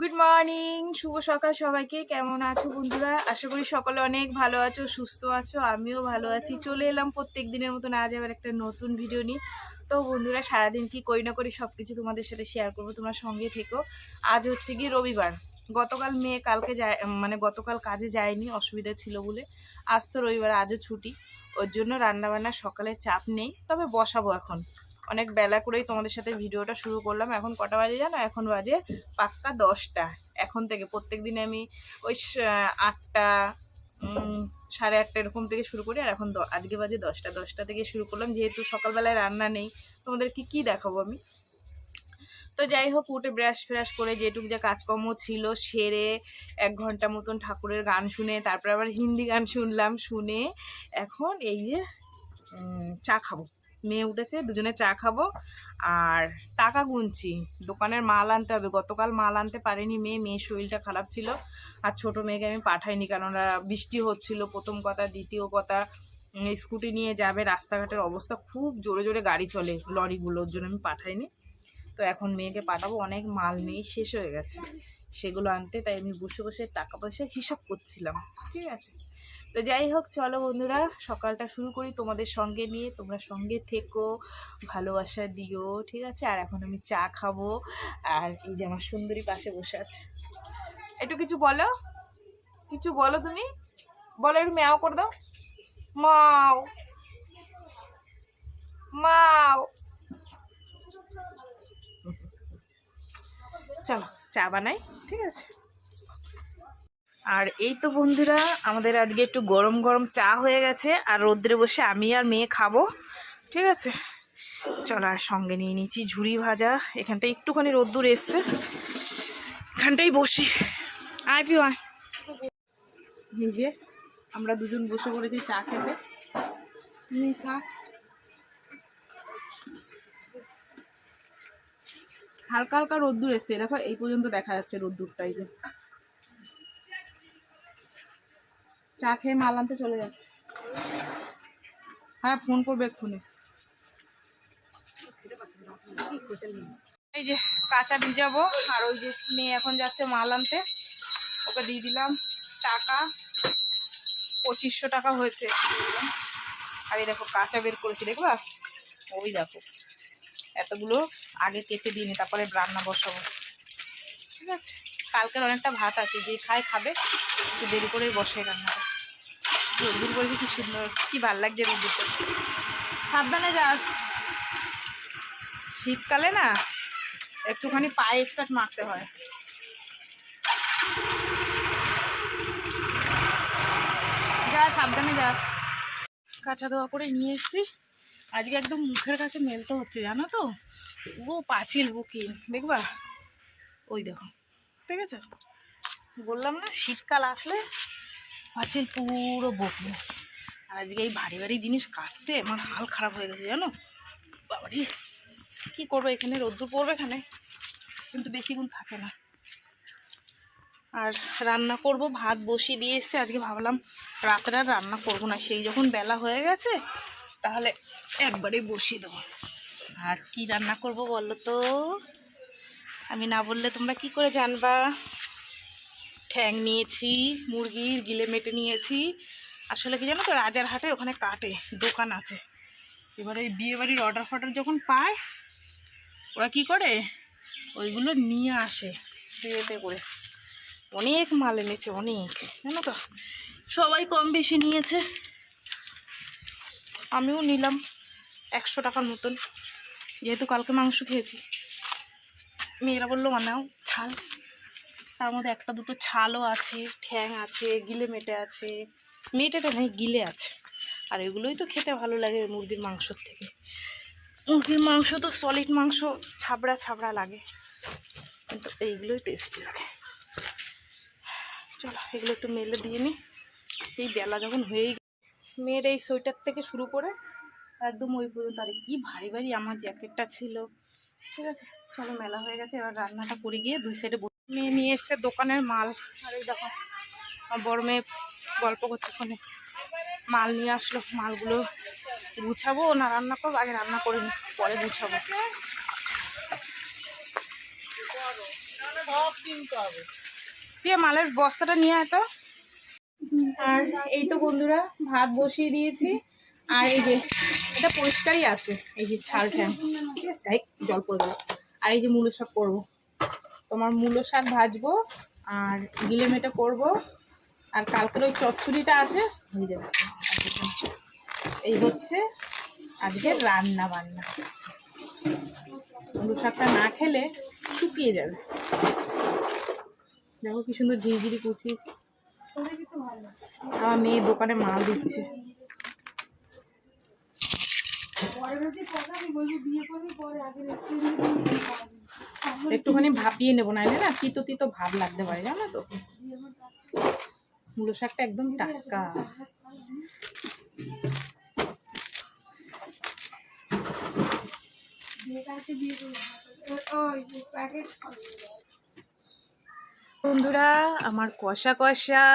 Good morning শুভ সকাল সবাইকে। কেমন আছো বন্ধুরা? আশা করি সকলে অনেক ভালো আছো, সুস্থ আছো, আমিও ভালো আছি। চলে এলাম প্রত্যেক দিনের মতন আজ আবার একটা নতুন ভিডিও নিয়ে। তো বন্ধুরা, সারাদিন কি করি না করি সব কিছু তোমাদের সাথে শেয়ার করব, তোমরা সঙ্গে থেকো। আজ হচ্ছে কি রবিবার। গতকাল মেয়ে কালকে যায় মানে গতকাল কাজে যায়নি, অসুবিধা ছিল বলে। আজ তো রবিবার, আজও ছুটি। ওর জন্য রান্নাবান্না সকালে চাপ নেই, তবে বসাবো এখন। অনেক বেলা করেই তোমাদের সাথে ভিডিওটা শুরু করলাম। এখন কটা বাজে জানো? এখন বাজে পাক্কা দশটা। এখন থেকে প্রত্যেক দিনে আমি ওই আটটা সাড়ে আটটা এরকম থেকে শুরু করি। আর এখন আজকে বাজে দশটা। দশটা থেকে শুরু করলাম। যেহেতু সকালবেলায় রান্না নেই, তোমাদের কি কি দেখাবো আমি? তো যাই হোক, উঠে ব্রাশ ফ্রাশ করে যেটুকু যা কাজকর্ম ছিল সেরে এক ঘণ্টা মতন ঠাকুরের গান শুনে, তারপর আবার হিন্দি গান শুনলাম, শুনে এখন এই যে চা খাব। মেয়ে উঠেছে, দুজনে চা খাব। আর টাকা গুনছি। দোকানের মাল আনতে হবে। গতকাল মাল আনতে পারেনি মেয়ে, মেয়ের শরীরটা খারাপ ছিল। আর ছোট মেয়েকে আমি পাঠাইনি কেননা বৃষ্টি হচ্ছিল। প্রথম কথা, দ্বিতীয় কথা স্কুটি নিয়ে যাবে। রাস্তাঘাটের অবস্থা খুব জোরে জোরে গাড়ি চলে লরিগুলোর জন্য আমি পাঠাইনি। তো এখন মেয়েকে পাঠাবো। অনেক মাল নেই, শেষ হয়ে গেছে। সেগুলো আনতে, তাই আমি বসে বসে টাকা পয়সা হিসাব করছিলাম। ঠিক আছে? তো যাই হোক, চলো বন্ধুরা, সকালটা শুরু করি তোমাদের সঙ্গে নিয়ে। তোমরা সঙ্গে থেকো, ভালোবাসা দিও, ঠিক আছে? আর এখন আমি চা খাব। আর এই যে আমার সুন্দরী পাশে বসে আছে। একটু কিছু বলো? কিছু বলো তুমি? বলো, একটু ম্যাও করে দাও। মাও মাও চলো, চা বানাই, ঠিক আছে? আর এই তো বন্ধুরা, আমাদের আজকে একটু গরম গরম চা হয়ে গেছে, আর রোদ্রে বসে আমি আর মেয়ে খাব, ঠিক আছে? চলো আর সঙ্গে নিয়ে নিয়েছি ঝুড়ি ভাজা এখানটা একটুখানি রোদ্দুর এসছে এখানটাই বসি। আয় পিও আয় নিজে আমরা দুজন বসে পড়েছি চা খেতে। হালকা হালকা রোদ্দুর এসছে, দেখো, এই পর্যন্ত দেখা যাচ্ছে রোদ্দুরটাই যে। চা খেয়ে মাল আনতে চলে যাচ্ছে। হ্যাঁ ফোন করবে এক্ষুনি। এই যে কাঁচা ভিজাবো, আর ওই যে মেয়ে এখন যাচ্ছে মাল আনতে। ওকে দিয়ে দিলাম টাকা। পঁচিশশো টাকা হয়েছে। আর এই দেখো কাঁচা বের করেছি, দেখবা? ওই দেখো। এতগুলো আগে কেচে দিইনি, তারপরে রান্না বসাবো। ঠিক আছে? কালকের অনেকটা ভাত আছে, যে খায় খাবে, একটু দেরি করেই বসে রান্নাটা। রোদ্দুর করেছি কি সুন্দর, কি ভালো লাগছে রোদ্দুরটা সাবধানে যাস। শীতকালে না, একটুখানি পায়ে স্টার্ট মারতে হয়। যা, সাবধানে যাস। কাঁচা ধোয়া করে নিয়ে এসছি। আজকে একদম মুখের কাছে মেলতে হচ্ছে, জানো তো? পুরো পাঁচিল বুকি। দেখবা? ওই দেখো। ঠিক আছে? বললাম না, শীতকাল আসলে পাঁচিল পুরো বকি আর আজকে এই ভারী ভারী জিনিস কাচতে আমার হাল খারাপ হয়ে গেছে, জানো? বাবারি, কী করব এখানে? রোদ্দুর পড়বে এখানে? কিন্তু বেশিক্ষণ থাকে না। আর রান্না করব, ভাত বসিয়ে দিয়ে এসছে। আজকে ভাবলাম রাতের আর রান্না করব না। সেই যখন বেলা হয়ে গেছে, তাহলে একবারে বসিয়ে দেবো। আর কি রান্না করব বলো তো? আমি না বললে তোমরা কি করে জানবা? ঠ্যাং নিয়েছি, মুরগির গিলে মেটে নিয়েছি। আসলে কি জানো তো রাজার হাটে ওখানে কাটে, দোকান আছে। এবারে ওই বিয়ে বাড়ির অর্ডার ফর্ডার যখন পায়, ওরা কি করে? ওইগুলো নিয়ে আসে, বিয়েতে করে। অনেক মাল এনেছে, অনেক, জানো তো। সবাই কম বেশি নিয়েছে। আমিও নিলাম, একশো টাকার মতন। যেহেতু কালকে মাংস খেয়েছি। মেয়েরা বলল মানাও ছাল। তার মধ্যে একটা দুটো ছালও আছে, ঠ্যাং আছে, গিলে মেটে আছে। মেটেটা নেই গিলে আছে। আর এগুলোই তো খেতে ভালো লাগে মুরগির মাংসর থেকে। মুরগির মাংস তো সলিড মাংস, ছাবড়া ছাবড়া লাগে। কিন্তু এইগুলোই টেস্টি লাগে। চলো, এগুলো একটু মেলে দিয়ে নিই সেই বেলা যখন হয়েই মেয়ের এই সোয়েটার থেকে শুরু করে একদম ওই পর্যন্ত। আর কি ভারী ভারী আমার জ্যাকেটটা ছিল। ঠিক আছে, চলো মেলা হয়ে গেছে, এবার রান্নাটা করে গিয়ে দুই সাইডে মেয়ে নিয়ে এসছে দোকানের মাল। আর এই দেখো বড় মেয়ে গল্প করছে ফোনে। মাল নিয়ে আসলো, মালগুলো গুছাবো না রান্না করব? আগে রান্না করে নিই পরে গুছাবো। সব তুই মালের বস্তাটা নিয়ে আয় তো। আর এই তো বন্ধুরা, ভাত বসিয়ে দিয়েছি। আর এই যে, এটা পরিষ্কারই আছে, এই যে ছাল ঠ্যাং। ঠিক আছে জল পড়ে আর এই যে মূল শাক করব তোমার মূলো শাক ভাজবো আর গিলে মেটে করব। আর কালকের ওই চচ্চড়িটা আছে হয়ে যাবে এই হচ্ছে আজকে রান্না বান্না। মূলো শাকটা না খেলে শুকিয়ে যাবে। দেখো কি সুন্দর ঝিরিঝিরি কুচিয়েছি আমার মেয়ে দোকানে মাল দিচ্ছে। একটুখানি ভাপিয়ে নেব না না তিতো তিতো ভাব লাগতে পারে, জানো তো? মূলো শাকটা একদম টাটকা। বন্ধুরা, আমার কষা কষা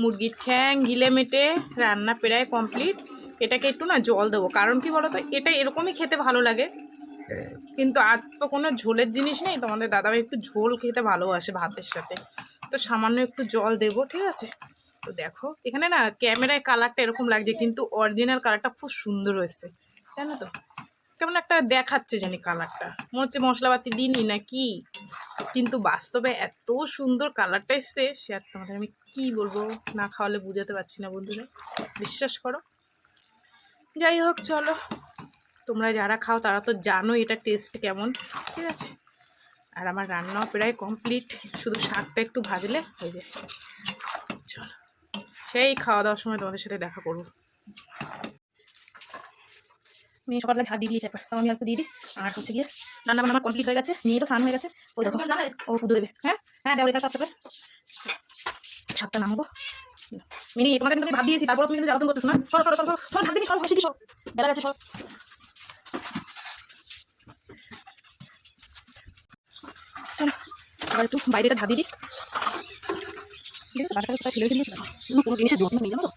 মুরগির ঠ্যাং গিলে মেটে রান্না প্রায় কমপ্লিট। এটাকে একটু না জল দেবো। কারণ কি বলতো, এটা এরকমই খেতে ভালো লাগে। কিন্তু আজ তো কোনো ঝোলের জিনিস নেই। তোমাদের দাদাভাই একটু ঝোল খেতে ভালোবাসে ভাতের সাথে। তো সামান্য একটু জল দেবো, ঠিক আছে? তো দেখো, এখানে না ক্যামেরায় কালারটা এরকম লাগছে, কিন্তু অরিজিনাল কালারটা খুব সুন্দর হয়েছে। জানো তো? কেমন একটা দেখাচ্ছে জানি কালারটা। মনে হচ্ছে মশলাপাতি দিনই না কি? কিন্তু বাস্তবে এত সুন্দর কালারটা এসছে, সে আর তোমাদের আমি কি বলব? না খাওয়ালে বুঝাতে পারছি না বন্ধুরা। বিশ্বাস করো। যাই হোক চলো। তোমরা যারা খাও তারা তো জানো এটা টেস্ট কেমন ঠিক আছে? আর আমার রান্নাও প্রায় কমপ্লিট শুধু শাকটা একটু ভাজলে হয়ে যায়। চলো। সেই খাওয়া দাওয়ার সময় তোমাদের সাথে দেখা করব। মেয়ে সকালবেলা ঝাড় দিয়ে দিয়েছে একবার। আমি একটু দিয়ে দিই। আর হচ্ছে গিয়ে রান্না বান্না আমার কমপ্লিট হয়ে গেছে। মেয়ে তো স্নান হয়ে গেছে। ওই দেখো। ও পুজো দেবে। হ্যাঁ? হ্যাঁ দেওয়ার করে ছাদটা নামবো। মিনি, তোমাকে কিন্তু ভাব দিয়েছি তুমি কিন্তু জ্বালাতন না? দিবি, সরো বেলা গেছে এবার একটু বাইরেটা দিই ঠিক আছে কোনো জিনিসের যত্ন জানো তো।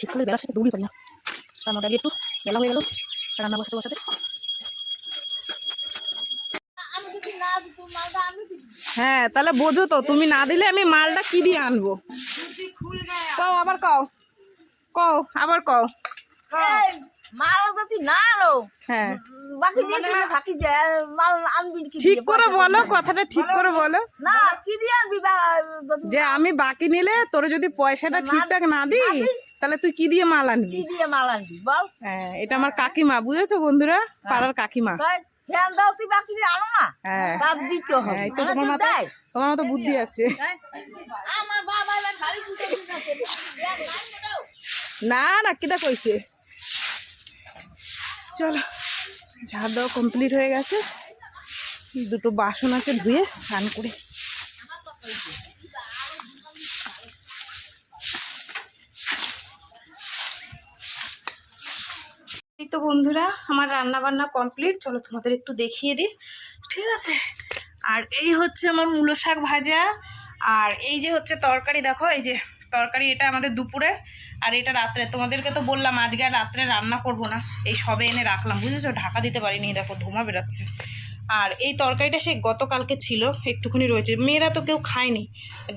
শীতকালের সাথে দৌড়ি পারি না। তার মধ্যে একটু বেলা হয়ে গেল রান্না বসাতে বসাতে। হ্যাঁ তাহলে বোঝো তো তুমি না দিলে আমি মালটা কি দিয়ে আনব? কও আবার কও। কও আবার কও। মাল যদি না আনো। হ্যাঁ। বাকি দিয়ে কিনে থাকি মাল আনবি কি ঠিক করে বলো কথাটা ঠিক করে বলো। না কি দিয়ে আনবি যে আমি বাকি নিলে তোর যদি পয়সাটা ঠিকঠাক না দিই তাহলে তুই কি দিয়ে মাল আনবি? কি দিয়ে মাল আনবি বল। হ্যাঁ এটা আমার কাকিমা বুঝেছ বন্ধুরা? পাড়ার কাকিমা। ফ্যান দাও তুই বাকি আনো না হ্যাঁ। তার দিতে হবে। হ্যাঁ এই তো তোমার তো তোমার মতো বুদ্ধি আছে। আমার বাবা দাও। না না কিটা কইছে? চলো ঝাড় দেওয়া কমপ্লিট হয়ে গেছে। দুটো বাসন আছে ধুয়ে স্নান করে। তো বন্ধুরা, আমার রান্না বান্না কমপ্লিট চলো তোমাদের একটু দেখিয়ে দিই। ঠিক আছে? আর এই হচ্ছে আমার মূলো শাক ভাজা। আর এই যে হচ্ছে তরকারি, দেখো, এই যে তরকারি, এটা আমাদের দুপুরের। আর এটা রাত্রে, তোমাদেরকে তো বললাম, আজকে আর রাত্রে রান্না করব না। এই সবে এনে রাখলাম, বুঝেছ? ঢাকা দিতে পারিনি, দেখো ধোমা বেরাচ্ছে। আর এই তরকারিটা সে গতকালকে ছিল, একটুখানি রয়েছে। মেয়েরা তো কেউ খায়নি।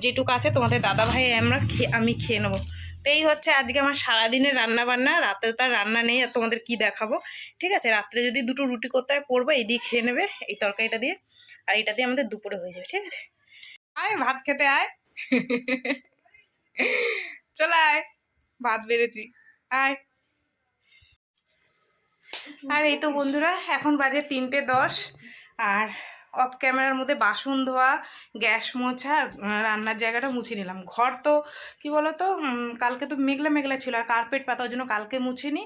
যেটুকু আছে তোমাদের দাদা ভাই আমরা আমি খেয়ে নেব। তো এই হচ্ছে আজকে আমার সারাদিনের রান্না বান্না রাতে তো আর রান্না নেই, আর তোমাদের কি দেখাবো? ঠিক আছে, রাত্রে যদি দুটো রুটি করতে হয়, করব, এই দিয়ে খেয়ে নেবে এই তরকারিটা দিয়ে। আর এটা দিয়ে আমাদের দুপুরে হয়ে যাবে, ঠিক আছে? আয়, ভাত খেতে আয়। চলে আয়, ভাত বেড়েছি। আয়। আর এই তো বন্ধুরা, এখন বাজে তিনটে দশ। আর অফ ক্যামেরার মধ্যে বাসন ধোয়া, গ্যাস মোছা রান্নার জায়গাটা মুছে নিলাম। ঘর তো, কি বলতো কালকে তো মেঘলা মেঘলা ছিল আর কার্পেট পাতা ওই জন্য কালকে মুছিনি।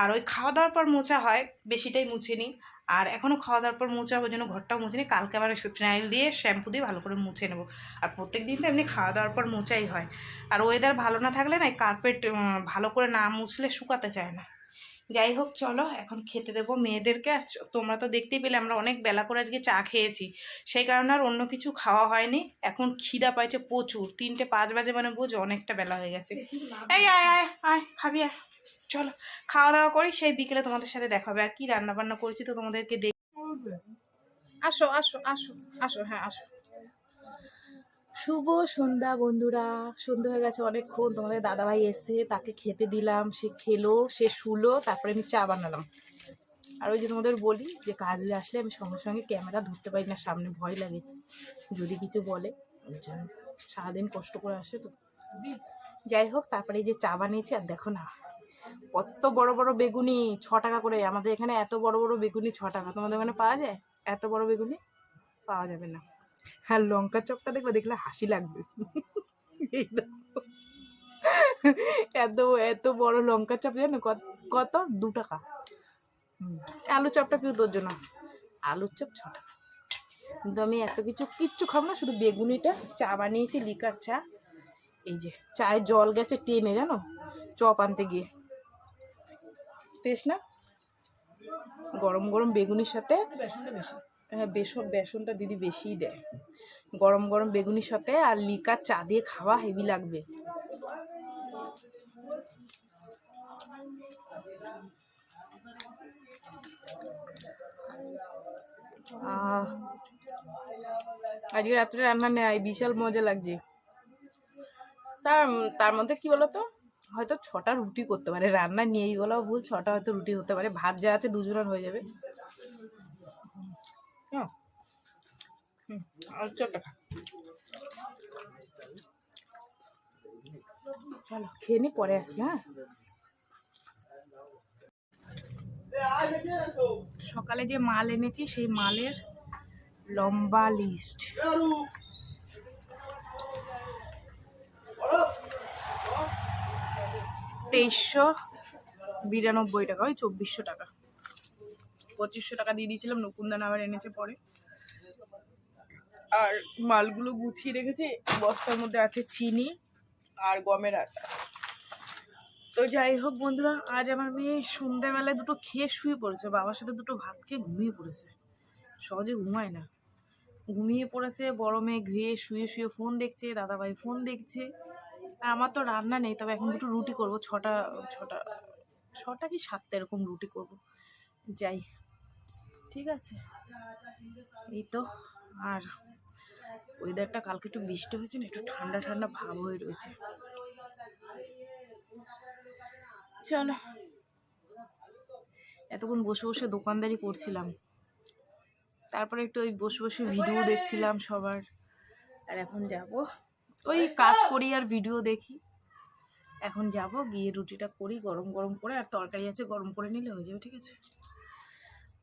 আর ওই খাওয়া দাওয়ার পর মোছা হয়, বেশিটাই মুছিনি। আর এখনও খাওয়া দাওয়ার পর মোছা ওই জন্য ঘরটাও মুছিনি। কালকে আবার ফিনাইল দিয়ে শ্যাম্পু দিয়ে ভালো করে মুছে নেব। আর প্রত্যেক দিন তো এমনি খাওয়া দাওয়ার পর মোছাই হয়। আর ওয়েদার ভালো না থাকলে না কার্পেট ভালো করে না মুছলে শুকাতে চায় না। যাই হোক চলো এখন খেতে দেবো মেয়েদেরকে। আর তোমরা তো দেখতেই পেলে আমরা অনেক বেলা করে আজকে চা খেয়েছি। সেই কারণে আর অন্য কিছু খাওয়া হয়নি। এখন খিদা পাইছে প্রচুর। তিনটে পাঁচ বাজে মানে বুঝো অনেকটা বেলা হয়ে গেছে। এই আয় আয় আয় খাবি আয়। চলো খাওয়া দাওয়া করি সেই বিকেলে তোমাদের সাথে দেখা হবে। আর কি রান্না বান্না করেছি তো তোমাদেরকে দেখ আসো আসো আসো আসো হ্যাঁ আসো। শুভ সন্ধ্যা, বন্ধুরা। সন্ধ্যা হয়ে গেছে অনেকক্ষণ। তোমাদের দাদাভাই এসে তাকে খেতে দিলাম, সে খেলো, সে শুলো, তারপরে আমি চা বানালাম। আর ওই যে তোমাদের বলি যে কাজে আসলে আমি সঙ্গে সঙ্গে ক্যামেরা ধরতে পারি না, সামনে ভয় লাগে। যদি কিছু বলে, ওই জন্য। সারাদিন কষ্ট করে আসে তো। যাই হোক, তারপরে এই যে চা বানিয়েছি, আর দেখো না, কত বড় বড় বেগুনি, ছ টাকা করে। আমাদের এখানে এত বড় বড় বেগুনি ছ টাকা। তোমাদের ওখানে পাওয়া যায়? এত বড় বেগুনি পাওয়া যাবে না। হ্যাঁ লঙ্কা চপটা দেখবে, দেখলে হাসি লাগবে। এত এত বড় লঙ্কা চপ, জানো কত দু টাকা। আলু চপটা পিউ তোর জন্য। আলুর চপ ছ টাকা। কিন্তু আমি এত কিছু কিচ্ছু খাব না, শুধু বেগুনিটা, চা বানিয়েছি, লিকার চা। এই যে, চায়ে জল গেছে টেনে, জানো? চপ আনতে গিয়ে। টেস্ট না? গরম গরম বেগুনির সাথে হ্যাঁ বেসন বেসনটা দিদি বেশিই দেয়। গরম গরম বেগুনির সাথে আর লিকার চা দিয়ে খাওয়া হেভি লাগবে। আজকে রাত্রে রান্না নেয় বিশাল মজা লাগছে। তার তার মধ্যে কি বলতো? হয়তো ছটা রুটি করতে পারে, রান্না নিয়েই বলা ভুল, ছটা হয়তো রুটি হতে পারে, ভাত যা আছে দুজনের হয়ে যাবে। চলো, খেয়ে নি, পরে আসছি হ্যাঁ। সকালে যে মাল এনেছি, সেই মালের লম্বা লিস্ট তেইশশো বিরানব্বই টাকা, ওই চব্বিশশো টাকা। পঁচিশশো টাকা দিয়ে দিয়েছিলাম নকুনদান আবার এনেছে পরে। আর মালগুলো গুছিয়ে রেখেছি, বস্তার মধ্যে আছে চিনি আর গমের আটা। তো যাই হোক বন্ধুরা, আজ আমার মেয়ে সন্ধ্যাবেলায় দুটো খেয়ে শুয়ে পড়েছে, বাবার সাথে দুটো ভাত খেয়ে ঘুমিয়ে পড়েছে। সহজে ঘুমায় না। ঘুমিয়ে পড়েছে, বড় মেয়ে ঘুয়ে শুয়ে শুয়ে ফোন দেখছে, দাদাভাই ফোন দেখছে। আর আমার তো রান্না নেই, তবে এখন দুটো রুটি করব, ছটা ছটা ছটা কি সাতটা এরকম রুটি করব। যাই ঠিক আছে? এই তো, আর ওয়েদারটা কালকে একটু বৃষ্টি হয়েছে না, একটু ঠান্ডা ঠান্ডা ভাব হয়ে রয়েছে। চলো। এতক্ষণ বসে বসে দোকানদারি করছিলাম। তারপরে একটু ওই বসে বসে ভিডিও দেখছিলাম সবার। আর এখন যাব। ওই কাজ করি আর ভিডিও দেখি। এখন যাব, গিয়ে রুটিটা করি, গরম গরম করে, আর তরকারি আছে গরম করে নিলে হয়ে যাবে, ঠিক আছে?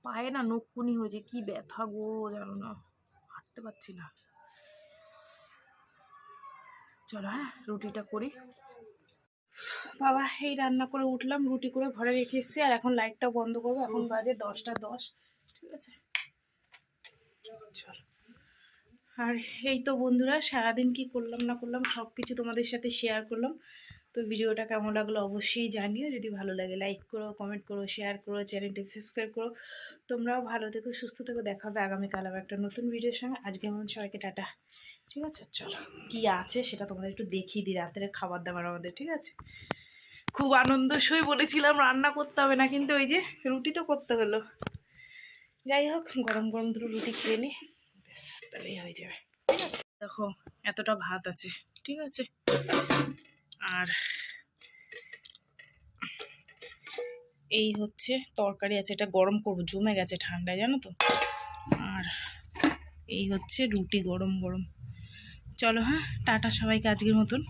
পায়ে না নকুনি হয়েছে, কি ব্যথা গো, জানো না, হাঁটতে পারছি না। চলো হ্যাঁ রুটিটা করি। বাবা, এই রান্না করে উঠলাম, রুটি করে ঘরে রেখে এসেছি, আর এখন লাইটটা বন্ধ করব, এখন বাজে দশটা দশ, ঠিক আছে? চলো। আর এই তো বন্ধুরা, সারাদিন কি করলাম না করলাম সব কিছু তোমাদের সাথে শেয়ার করলাম। তো ভিডিওটা কেমন লাগল অবশ্যই জানিও। যদি ভালো লাগে লাইক করো কমেন্ট করো শেয়ার করো চ্যানেলটি সাবস্ক্রাইব করো। তোমরাও ভালো থেকো, সুস্থ থেকো। দেখা হবে আগামীকাল আবার একটা নতুন ভিডিওর সঙ্গে। আজকে মন সবাইকে টাটা। ঠিক আছে? চলো, কি আছে সেটা তোমাদের একটু দেখিয়ে দিই। রাতের খাবার দাবার আমাদের, ঠিক আছে? খুব আনন্দ সই বলেছিলাম, রান্না করতে হবে না, কিন্তু ওই যে রুটি তো করতে হলো। যাই হোক, গরম গরম দুটো রুটি খেয়ে নি। তাহলেই হয়ে যাবে। ঠিক আছে? দেখো, এতটা ভাত আছে। ঠিক আছে? আর এই হচ্ছে তরকারি আছে, এটা গরম করব, জমে গেছে ঠান্ডায়, জানো তো? আর এই হচ্ছে রুটি গরম গরম। চলো হ্যাঁ? টাটা সবাইকে আজকের মতন।